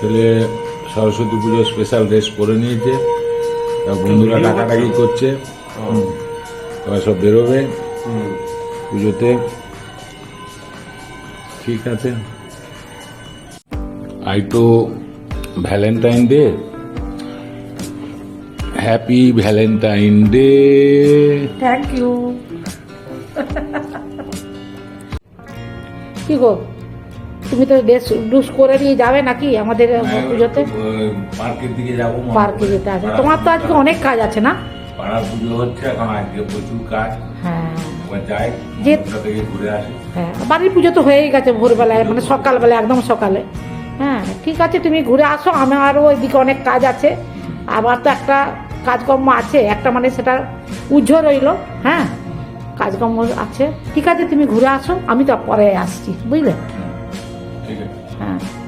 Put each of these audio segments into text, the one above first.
ছেলে সরস্বতী পুজো special dress পরে নিয়েছে। বন্ধুরা ডাকাডাকি করছে। এবার সব বেরোবে। পুজোতে। ঠিক আছে। আই তো Valentine Day. Happy Valentine Day. Thank you কি গো? তুমি তো ড্রেস ডুস করে নিয়ে যাবে নাকি আমাদের পুজোতে? পার্কের দিকে যাব পার্কে যেতে আছে। তোমার তো আজকে অনেক কাজ আছে না? পাড়া পুজো হচ্ছে এখন আজকে প্রচুর কাজ। হ্যাঁ। যে- ঘুরে আসি। হ্যাঁ বাড়ির পুজো তো হয়েই গেছে ভোরবেলায় মানে সকালবেলা একদম সকালে। হ্যাঁ ঠিক আছে তুমি ঘুরে আসো আমারও ওইদিকে অনেক কাজ আছে। আবার তো একটা কাজকর্ম আছে একটা মানে সেটা উজ্জ্ব রইল হ্যাঁ। কাজকর্ম আছে। ঠিক আছে তুমি ঘুরে আসো আমি তো পরে আসছি বুঝলে? ঠিক আছে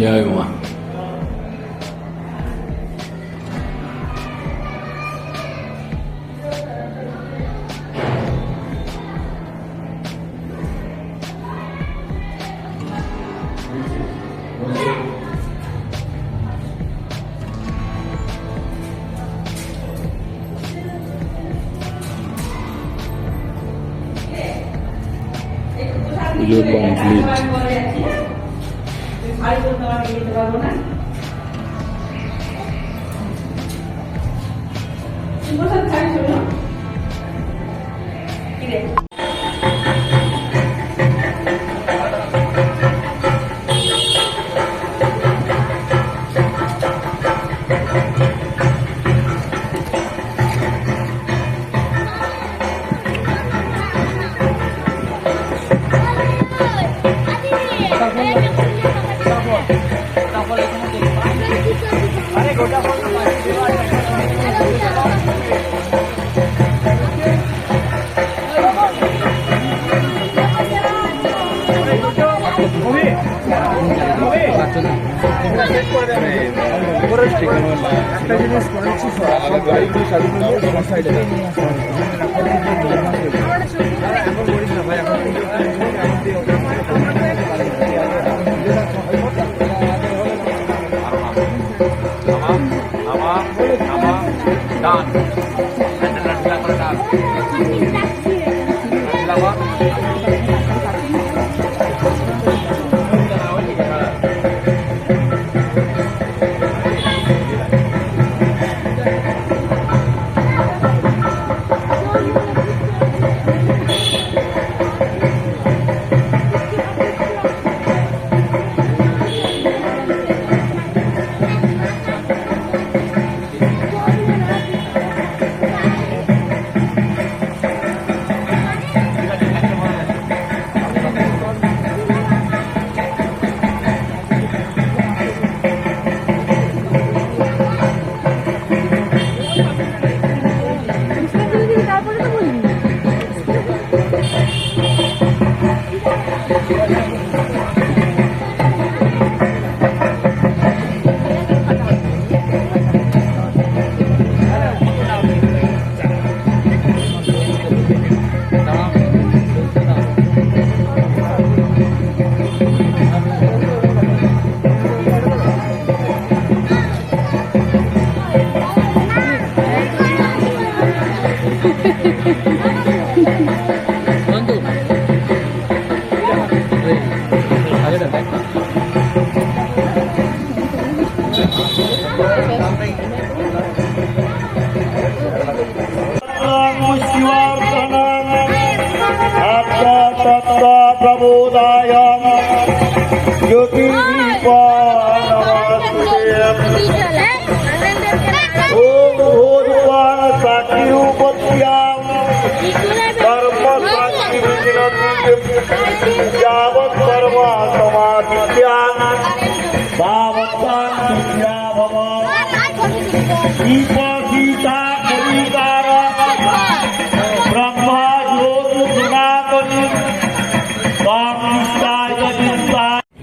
হ্যাঁ জয় মা পুজো হাই বলতে পারবো নিতে পারবো না সুপ্রসাদ খাই শোনো কিরে Thank you. একটা জিনিস করেছি সব গাড়িগুলো চালু করে দিয়ে সাইডে এখন করিস না ভাই এখন আমার আমার আমার ডান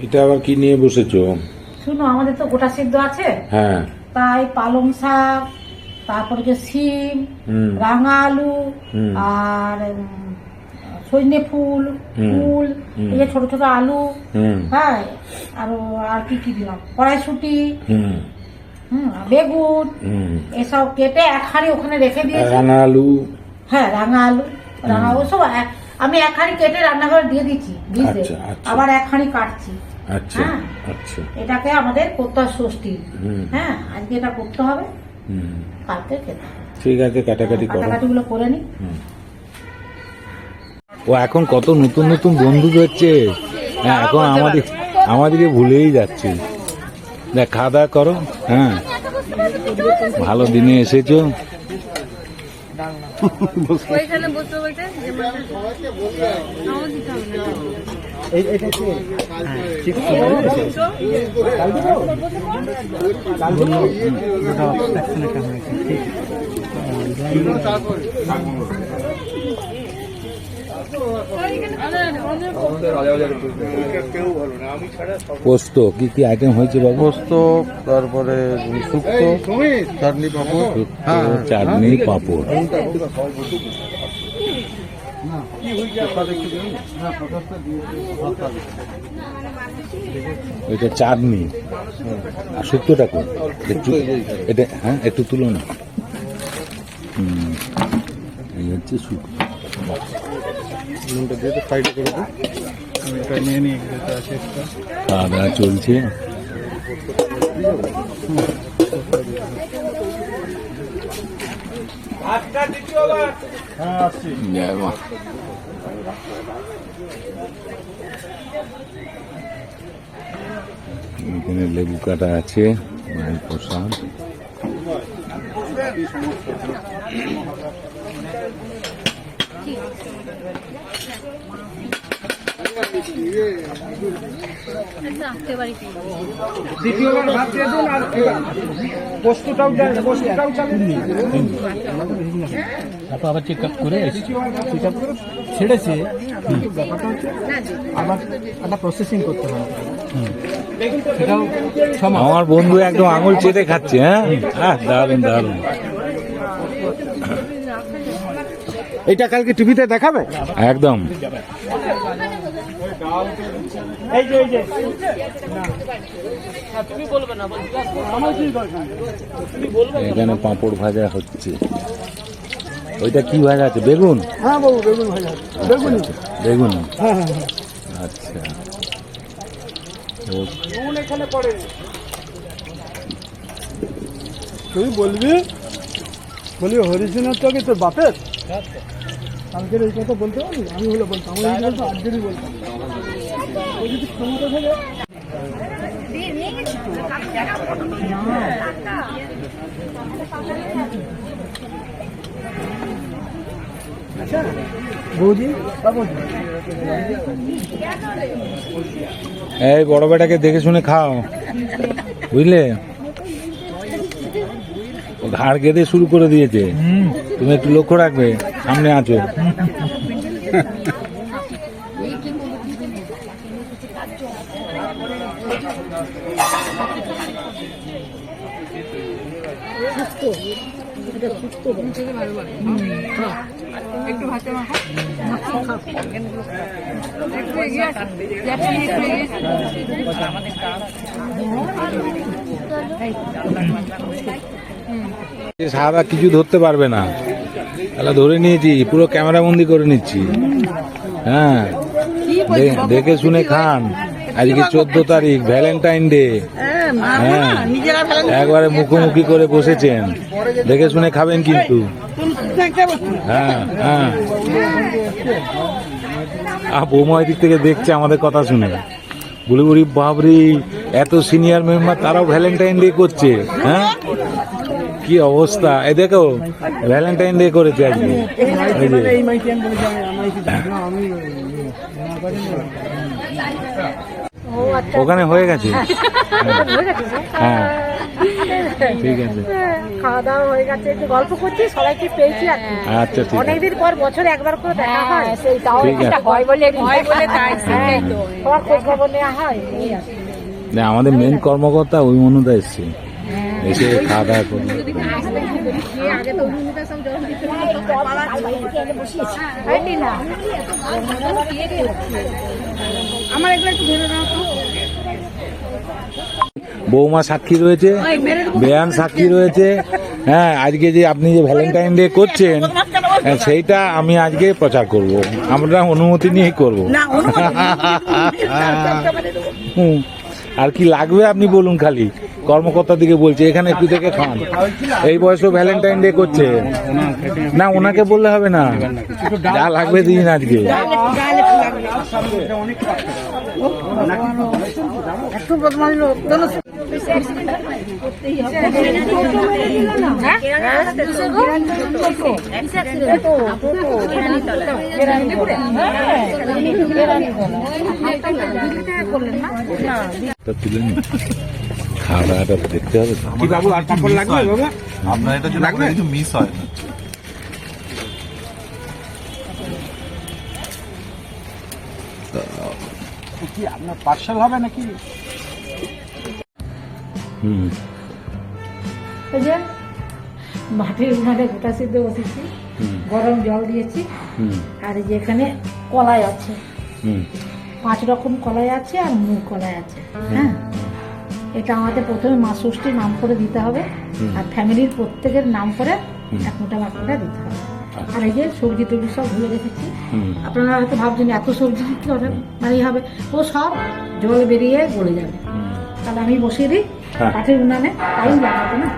এটা আবার কি নিয়ে বসেছো? শুনো আমাদের তো গোটা সিদ্ধ আছে। হ্যাঁ। তাই পালং শাক তারপরে যে সিম রাঙা আলু আর সজনে ফুল ফুল। এই যে ছোট ছোট আলু। হ্যাঁ আর আর কি কি দিলাম? কড়াইশুটি। বেগুন। এসব কেটে এক হাঁড়ি ওখানে রেখে দিয়েছি। রাঙা আলু। হ্যাঁ রাঙা আলু। রাঙা ওসব আমি এক হাঁড়ি কেটে রান্নাঘরে দিয়ে দিচ্ছি আচ্ছা, আচ্ছা। আবার এক হাঁড়ি কাটছি। আচ্ছা হ্যাঁ। আচ্ছা। এটাকে আমাদের করতে হয় ষষ্ঠী হ্যাঁ আজকে এটা করতে হবে। কালকে খেতে হবে। ঠিক আছে কাটাকাটি করো। কাটাকাটিগুলো করে নি। ও এখন কত নতুন নতুন বন্ধু হচ্ছে। হ্যাঁ এখন আমাদের আমাদেরকে ভুলেই যাচ্ছে। দেখ খাওয়া দাওয়া করো। হ্যাঁ। ভালো দিনে এসেছ। ওইখানে বলতে? পোস্ত কি কি আইটেম হয়েছে বাবু? পোস্ত তারপরে শুক্তো চাটনি পাপড়। হ্যাঁ চাটনি পাঁপড়। এটা চাটনি। আর শুক্তোটা কোন একটু এটা হ্যাঁ একটু তুলো না। হুম এই হচ্ছে শুক্তো। খাওয়া দাওয়া চলছে। জয় মা এখানে লেবু কাটা আছে মায়ের প্রসাদ। আচ্ছা, আসতে পারি কি? তারপর আবার চেক আপ করে চেক আপ করে ছেড়েছে কিন্তু ব্যাপারটা হচ্ছে আবার একটা প্রসেসিং করতে হবে। সেটাও আমার বন্ধু একদম আঙুল চেটে খাচ্ছে হ্যাঁ? হ্যাঁ দারুণ দারুণ। এটা কালকে টিভিতে দেখাবে? একদম। এখানে পাঁপড় ভাজা হচ্ছে। ওইটা কি ভাজা আছে বেগুন? হ্যাঁ বাবু বেগুন ভাজা বেগুন। আচ্ছা, বেগুন। হ্যাঁ হ্যাঁ হ্যাঁ। আচ্ছা। ও তুই বলবি? বলি হরিজনের তোকে তোর বাপের? কালকের এই কথা বলতে পারি আমি হলে বলতাম। আমি আজকেরই বলতাম। যদি ক্ষমতা থাকে আচ্ছা বৌদি এই বড় বেটাকে দেখে শুনে খাও। বুঝলে? ঘাড় গেঁদে শুরু করে দিয়েছে। তুমি একটু লক্ষ্য রাখবে সামনে আছো। একটু ভাতে মাখো একটু এগিয়ে আসো একটু এগিয়ে আসো। সারা কিছু ধরতে পারবে না। তাহলে ধরে নিয়েছি পুরো ক্যামেরা বন্দি করে নিচ্ছি। হ্যাঁ দেখে শুনে খান। আজকে চোদ্দ তারিখ ভ্যালেন্টাইন ডে একবারে মুখোমুখি করে বসেছেন। দেখে শুনে খাবেন কিন্তু। হ্যাঁ হ্যাঁ। দিক থেকে দেখছে আমাদের কথা শুনে। বলি বলি বাবরি এত সিনিয়র মেম্বার তারাও ভ্যালেন্টাইন ডে করছে হ্যাঁ? কি অবস্থা? এ, দেখো ভ্যালেন্টাইন ডে করেছে আজকে এই যে এই মাইকে আমি বলেছি আমি আমার কিছু জানি না, আমি ও আচ্ছা ওখানে হয়ে গেছে। হয়ে? হ্যাঁ ঠিক আছে। খাওয়া দাওয়া হয়ে গেছে একটু গল্প করছি সবাইকে পেয়েছি আচ্ছা ঠিক আছে। অনেকদিন পর বছরে একবার করে দেখা হয় সেই তাও একটা হয় বলে হয় বলে তাই সবার খোঁজ খবর নেওয়া হয়? এই আর কি। না, আমাদের মেন কর্মকর্তা ওই মনুদা এসছে এসে খাওয়া দাওয়া না আমার এগুলো একটু ধরে দাও তো। বৌমা সাক্ষী রয়েছে বেয়ান সাক্ষী রয়েছে। হ্যাঁ আজকে যে আপনি যে ভ্যালেন্টাইন ডে করছেন হ্যাঁ, সেইটা আমি আজকে প্রচার করব। আমরা অনুমতি নিয়েই করব। আর কি লাগবে আপনি বলুন খালি? কর্মকর্তা দিকে বলছে এখানে একটু থেকে খান। এই বয়সেও ভ্যালেন্টাইন ডে করছে। না ওনাকে বললে হবে না। যা লাগবে দিন আজকে। তা তুলে নিন। খাওয়া দাওয়াটা দেখতে হবে। কি বাবু আর পাপড় লাগবে আপনার এটা লাগবে মিস হয় না কি আপনার পার্সেল হবে নাকি? হুম। এই যে মাটির উনানে গোটা সিদ্ধ বসেছি গরম জল দিয়েছি আর এই যে কলাই আছে। হুম। পাঁচ রকম কলাই আছে আর মুগ কলাই আছে হ্যাঁ? এটা আমাদের প্রথমে মা ষষ্ঠীর নাম করে দিতে হবে আর ফ্যামিলির প্রত্যেকের নাম করে এক মোটা বাক্যটা দিতে হবে। আর এই যে সবজি টবজি সব ধুয়ে রেখেছি আপনারা হয়তো ভাবছেন এত সবজি কি অর্ডার মানে হবে। ও সব জল বেরিয়ে গলে যাবে। তাহলে আমি বসিয়ে দিই হ্যাঁ। কাঠের উনানে টাইম লাগাবে না?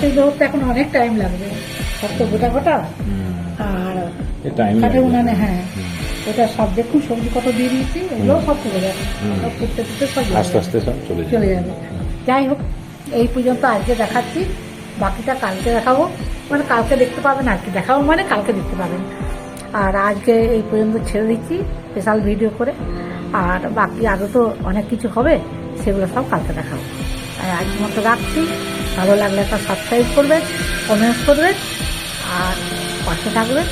সিদ্ধ হতে এখন অনেক টাইম লাগবে। সব তো গোটা গোটা আর টাইম কাঠের উনানে হ্যাঁ। ওটা সব দেখুন সবজি কত দিয়ে দিয়েছি ওগুলো সব চলে যাবে। সব ফুটতে ফুটতে সব আস্তে। আস্তে সব চলে চলে যাবে। যাই হোক এই পর্যন্ত আজকে দেখাচ্ছি। বাকিটা কালকে দেখাবো। মানে কালকে দেখতে পাবেন আর কি। দেখাবো মানে কালকে দেখতে পাবেন। আর আজকে এই পর্যন্ত ছেড়ে দিচ্ছি স্পেশাল ভিডিও করে। আর বাকি আরও তো অনেক কিছু হবে সেগুলো সব কালকে দেখাবো। আর আজ মতো রাখছি। ভালো লাগলে একটা সাবস্ক্রাইব করবেন কমেন্টস করবেন আর পাশে থাকবেন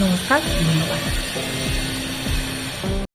নমস্কার ধন্যবাদ।